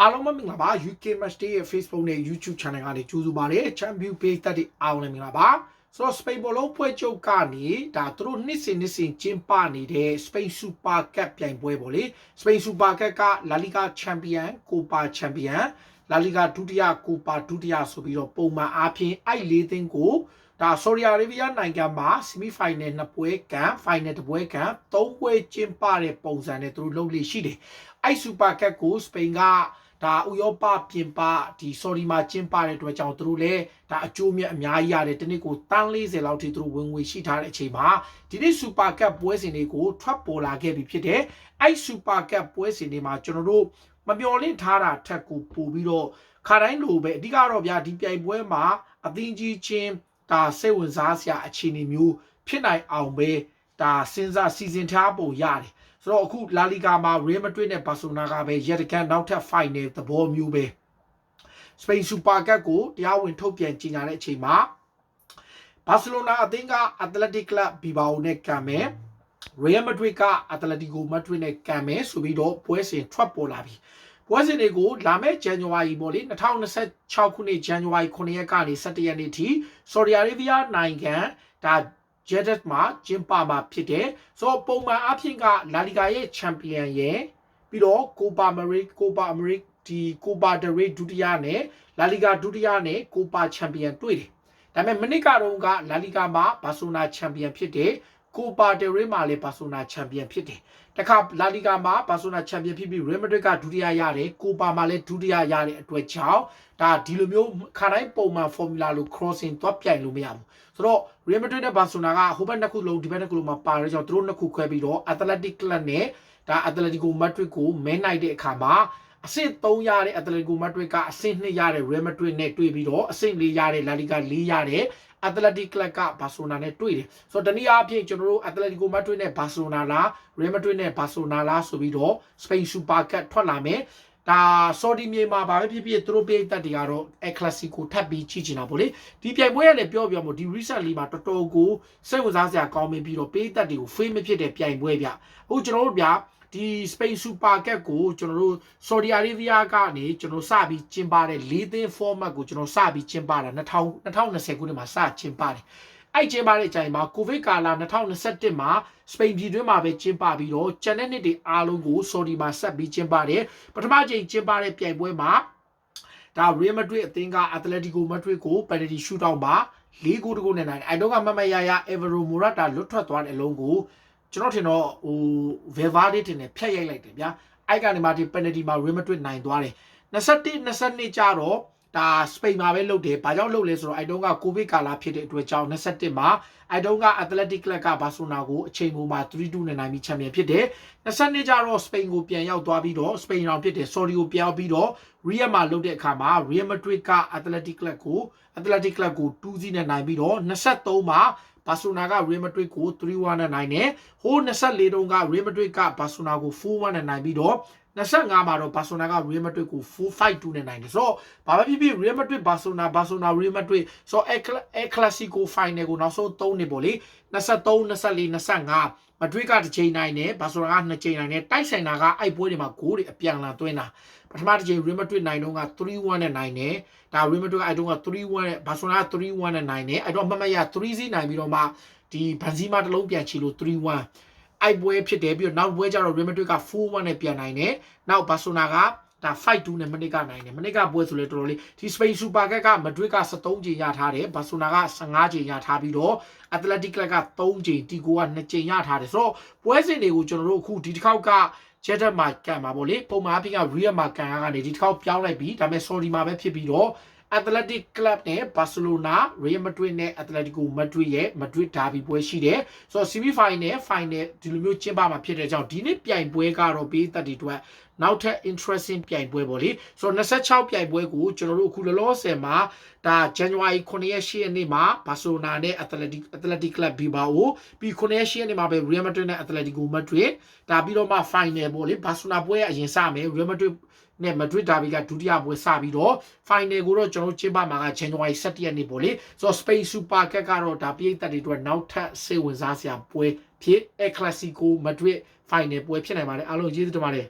အားလုံးပဲမင်္ဂလာပါ UK Match Day ရဲ့ Facebook နဲ့ YouTube Channel ကနေကြိုဆိုပါရစေ Champion Page တက်တဲ့အားလုံးလည်းမင်္ဂလာပါဆိုတော့ Spain ဘောလုံးပွဲချုပ်ကနေဒါသူတို့နှစ်စဉ်နှစ်စဉ်ကျင်းပနေတဲ့ Spain Super Cup ပြိုင်ပွဲပေါ့လေ Spain Super Cup က La Liga Champion Copa Champion La Liga ဒုတိယ Copa ဒုတိယဆိုပြီးတော့ပုံမှန်အားဖြင့်အဲ့လေးသင်းကို ဒါဆော်ဒီအာရေဗီးယားနိုင်ငံမှာ semi final နှစ်ပွဲကံ final တစ်ပွဲကံသုံးပွဲကျင်းပတဲ့ပုံစံနဲ့သူတို့လုပ်လို့ရှိတယ်။အဲ့ Super Cup ကိုစပိန်ကဒါဥရောပပြင်ပဒီဆော်ဒီမှာကျင်းပတဲ့အတွက်ကြောင့်သူတို့လည်းဒါအကျိုးမြတ်အများကြီးရတယ်တနည်းကိုတန်း40လောက်ထိသူတို့ဝင်ငွေရှိထားတဲ့အချိန်မှာဒီနေ့ Super Cup ပွဲစဉ်တွေကိုထွက်ပေါ်လာခဲ့ပြီဖြစ်တယ်။အဲ့ Super Cup ပွဲစဉ်တွေမှာကျွန်တော်တို့မမျှော်လင့်ထားတာထက်ကိုပို့ပြီးတော့ခါတိုင်းလိုပဲအဓိကတော့ဗျာဒီပြိုင်ပွဲမှာအသင်းကြီးချင်း ဒါစိတ်ဝင်စားစရာအခြေအနေမျိုးဖြစ်နိုင်အောင်ပဲဒါစဉ်းစားစီစဉ်ထားပုံရတယ်ဆိုတော့အခုလာလီဂါမှာ Real Madrid နဲ့ Barcelona ကပဲရက်တကန်နောက်ထပ် final သဘောမျိုးပဲစပိန်စူပါကပ်ကိုတရားဝင်ထုတ်ပြန်ကြေညာတဲ့အချိန်မှာဘာစီလိုနာအသင်းကအတလက်တစ်ကလပ်ဘီဘာအိုနဲ့ကံမယ်ရီယယ်မဒရစ်ကအတလက်တီကိုမဒရစ်နဲ့ကံမယ်ဆိုပြီးတော့ပွဲစဉ်ထွက်ပေါ်လာပြီ ပွဲစဉ်တွေကိုလာမယ့်ဇန်နဝါရီပေါ့လေ2026ခုနှစ်ဇန်နဝါရီ9ရက်ကနေ17ရက်နေ့ထိဆော်ဒီအာရေဗီးယားနိုင်ငံဒါ Jeddah မှာကျင်းပမှာဖြစ်တယ်ဆိုတော့ပုံမှန်အဖြစ်ကလာလီဂါရဲ့ချန်ပီယံရဲ့ပြီးတော့ကိုပါမရိကိုပါအမရိဒီကိုပါဒရိဒုတိယနဲ့လာလီဂါဒုတိယနဲ့ကိုပါချန်ပီယံတွေ့တယ်ဒါပေမဲ့မနစ်ကတော့ကလာလီဂါမှာဘာဆိုနာချန်ပီယံဖြစ်တယ် ကိုပါဒရိမှာလည်းဘာဆိုနာချန်ပီယံဖြစ်တယ်တခါလာလီဂါမှာဘာဆိုနာချန်ပီယံဖြစ်ပြီးရီမက်ဒရစ်ကဒုတိယရတယ်ကိုပါမှာလည်းဒုတိယရတဲ့အတွက်ကြောင့်ဒါဒီလိုမျိုးခါတိုင်းပုံမှန် formula လို့ crossing သွားပြိုင်လို့မရဘူးဆိုတော့ Real Madrid နဲ့ Barcelona ကဟိုဘက်နှစ်ခုလုံးဒီဘက်နှစ်ခုလုံးမှာပါတဲ့ကြောင့်သူတို့နှစ်ခုခွဲပြီးတော့ Athletic Club နဲ့ဒါ Atletico Madrid ကိုမဲနိုင်တဲ့အခါမှာ အဆင့်3ရတဲ့ Atletico Madrid ကအဆင့်2ရတဲ့ Real Madrid နဲ့တွေ့ပြီးတော့အဆင့်4ရတဲ့ La Liga 4ရတဲ့ Athletic Club က Barcelona နဲ့တွေ့တယ်ဆိုတော့တနည်းအားဖြင့်ကျွန်တော်တို့ Atletico Madrid နဲ့ Barcelona လား Real Madrid နဲ့ Barcelona လားဆိုပြီးတော့ Spain Super Cup ထွက်လာမယ်ဒါဆော်ဒီမြေမှာဘာပဲဖြစ်ဖြစ်သူတို့ပြည်သက်တွေကတော့ El Clasico ထပ်ပြီးချီချင်တာပေါ့လေဒီပြိုင်ပွဲရလည်းပြောပြမို့ဒီ recently မှာတော်တော်ကိုစိတ်ဝင်စားစရာကောင်းပြီးတော့ပြည်သက်တွေကိုဖေးမဖြစ်တဲ့ပြိုင်ပွဲဗျအခုကျွန်တော်တို့ဗျ ဒီ Spain Super Cup ကိုကျွန်တော်တို့ Saudi Arabia ကနေကျွန်တော်စပြီးကျင်းပတဲ့၄သင်း format ကိုကျွန်တော်စပြီးကျင်းပတာ2000 2020ခုနှစ်မှာစကျင်းပတယ်အဲ့ကျင်းပတဲ့အချိန်မှာကိုဗစ်ကာလ2021မှာစပိန်ပြည်တွင်းမှာပဲကျင်းပပြီးတော့ကျန်တဲ့နှစ်တွေအားလုံးကိုဆော်ဒီမှာဆက်ပြီးကျင်းပတယ်ပထမချိန်ကျင်းပတဲ့ပြိုင်ပွဲမှာဒါ Real Madrid အသင်းက Atletico Madrid ကို penalty shootout မှာ၄ဂိုးတဂိုးနဲ့နိုင်တယ်အဲ့တော့ကမမရရ Evero Morata လွတ်ထွက်သွားတဲ့အလုံးကို ကျွန်တော်ထင်တော့ဟို Valverde တင်နဲ့ဖြတ်ရိုက်လိုက်တယ်ဗျာအဲ့ကနေမှဒီ penalty မှာ Real Madrid နိုင်သွားတယ်21 22ကျတော့ဒါစပိန်မှာပဲလုပ်တယ်။ဘာကြောင့်လုပ်လဲဆိုတော့အိုက်တုံးကကိုဗစ်ကာလာဖြစ်တဲ့အတွက်ကြောင့်21မှာအိုက်တုံးကအက်တလက်တစ်ကလပ်ကဘာဆိုနာကိုအချိန်ပုံမှာ3-2နဲ့နိုင်ပြီးချန်ပီယံဖြစ်တယ်။22ကျတော့စပိန်ကိုပြန်ရောက်သွားပြီးတော့စပိန်ရောင်ဖြစ်တယ်ဆော်ဒီကိုပြန်ရောက်ပြီးတော့ရီယယ်မှာလုပ်တဲ့အခါမှာရီယယ်မဒရစ်ကအက်တလက်တစ်ကလပ်ကိုအက်တလက်တစ်ကလပ်ကို2-0နဲ့နိုင်ပြီးတော့23မှာ ဘာဆိုနာကရီမက်ဒရစ်ကို3-1နဲ့နိုင်တယ်။ဟိုး24တုန်းကရီမက်ဒရစ်ကဘာဆိုနာကို4-1နဲ့နိုင်ပြီးတော့ 25မှာတော့ဘာဆိုနာက Real Madrid ကို4-5-2နဲ့နိုင်တယ်ဆိုတော့ဘာပဲဖြစ်ဖြစ် Real Madrid Barcelona Barcelona Real Madrid ဆိုတော့ El Clasico final ကိုနောက်ဆုံး3နှစ်ပေါ့လေ23 24 25 Madrid ကတစ်ချိန်နိုင်တယ် Barcelona က2ချိန်နိုင်တယ်တိုက်ဆိုင်တာကအဲ့ပွဲတွေမှာဂိုးတွေအပြန်လာသွင်းတာပထမတစ်ချိန် Real Madrid နိုင်တော့က3-1နဲ့နိုင်တယ်ဒါ Real Madrid ကအဲ့တော့က3-1နဲ့ Barcelona က3-1နဲ့နိုင်တယ်အဲ့တော့မမရ3-0နိုင်ပြီးတော့မှဒီဘန်ဇီမာတစ်လုံးပြန်ချီလို့3-1 အိုက်ပွဲဖြစ်တယ်ပြီးတော့နောက်ပွဲကျတော့ Real Madrid က4-1နဲ့ပြန်နိုင်တယ်နောက်ဘာဆိုနာကဒါ5-2နဲ့မနစ်ကနိုင်တယ်မနစ်ကပွဲဆိုလဲတော်တော်လေးဒီ Spain Super Cup ကမဒရစ်က73ချိန်ရထားတယ်ဘာဆိုနာက15ချိန်ရထားပြီးတော့ Athletic Club က3ချိန်တီကိုက2ချိန်ရထားတယ်ဆိုတော့ပွဲစဉ်တွေကိုကျွန်တော်တို့အခုဒီတစ်ခေါက်က Jeddah မှာကန်မှာပေါ့လေပုံမှန်အဖြစ်က Real မှာကန်ရကနေဒီတစ်ခေါက်ပြောင်းလိုက်ပြီးဒါပေမဲ့ Saudi မှာပဲဖြစ်ပြီးတော့ Athletic Club နဲ့ Barcelona, Real Madrid နဲ့ Atletico Madrid ရဲ့ Madrid Derby ပွဲရှိတယ်။ဆိုတော့ semi final နဲ့ final ဒီလိုမျိုးကျင်းပမှာဖြစ်တဲ့ကြောင့်ဒီနေ့ပြိုင်ပွဲကတော့ပေးသက်တွေအတွက် နောက်ထပ် interesting ပြိုင်ပွဲပေါ့လေ။ဆိုတော့26ပြိုင်ပွဲကိုကျွန်တော်တို့အခုလောလောဆယ်မှာဒါ January 9ရက်10ရက်နေ့မှာ Barcelona နဲ့ Athletic Athletic Club Bilbao ပြီး9ရက်10ရက်နေ့မှာပဲ Real Madrid နဲ့ Atletico Madrid ဒါပြီးတော့မှ final ပေါ့လေ Barcelona ပွဲကအရင်စမယ် Real Madrid နဲ့မဒရစ်ဒါဘီကဒုတိယပွဲစပြီးတော့ final ကိုတော့ကျွန်တော်ကျင်းပမှာက January 17ရက်နေ့ပေါ့လေဆိုတော့ Spain Super Cup ကတော့ဒါပြည်သက်တွေအတွက်နောက်ထပ်စိတ်ဝင်စားစရာပွဲဖြစ် El Clasico Madrid final ပွဲဖြစ်နိုင်ပါတယ်အားလုံးကျေးဇူးတင်ပါတယ်